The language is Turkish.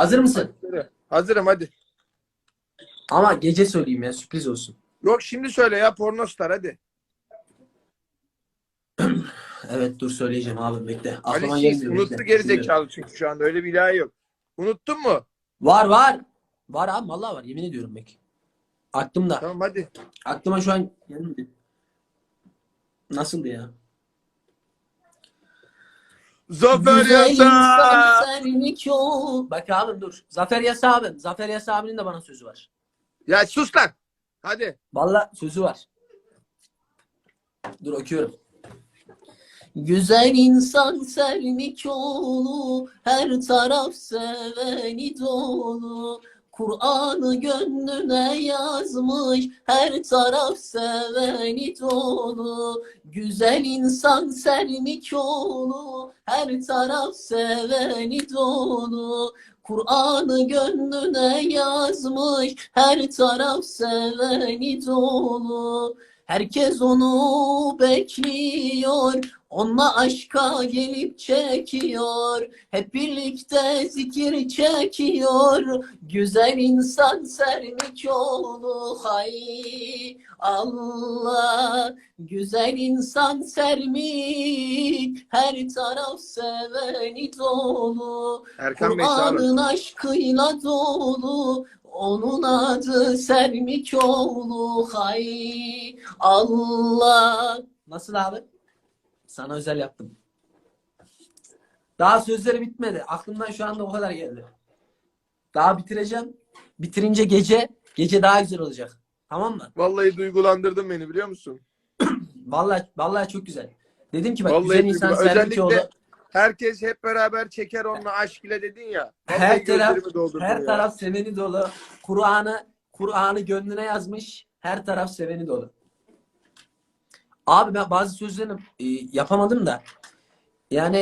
Hazır mısın? Hazırım hadi. Ama gece söyleyeyim ya sürpriz olsun. Yok şimdi söyle ya pornostar hadi. Evet dur söyleyeceğim abi bekle. Aklıma Ali Şiş gelmiyor. unuttu bekle. geri Düşünüyorum. zekalı çünkü şu anda öyle bir ilahi yok. Unuttun mu? Var var. Var abi vallahi var yemin ediyorum bek. Aklımda. Tamam hadi. Aklıma şu an gelmedi. Nasıldı ya? Zafer Yasa. Bak abim dur. Zafer Yasa abim. Zafer Yasa abinin de bana sözü var. Ya sus lan. Hadi. Vallahi sözü var. Dur okuyorum. Güzel insan yolu, her taraf seveni dolu. Kur'an'ı gönlüne yazmış, her taraf seveni dolu. Güzel insan sevnik yolu, her taraf seveni dolu. Kur'an'ı gönlüne yazmış, her taraf seveni dolu. Herkes onu bekliyor, onunla aşka gelip çekiyor. Hep birlikte zikir çekiyor. Güzel insan sermik yolu hay Allah. Güzel insan sermik her taraf seveni dolu. Kur'an'ın aşkıyla dolu. Onun adı Sermikoğlu hay Allah. Nasıl abi? Sana özel yaptım. Daha sözleri bitmedi. Aklımdan şu anda o kadar geldi. Daha bitireceğim. Bitirince gece, gece daha güzel olacak. Tamam mı? Vallahi duygulandırdın beni biliyor musun? Vallahi vallahi çok güzel. Dedim ki bak Vallahi güzel insan duygula- Sermikoğlu. özellikle herkes hep beraber çeker onunla aşk ile dedin ya. Her taraf, her ya. taraf seveni dolu. Kur'an'ı Kur'an'ı gönlüne yazmış. Her taraf seveni dolu. Abi ben bazı sözlerini e, yapamadım da. Yani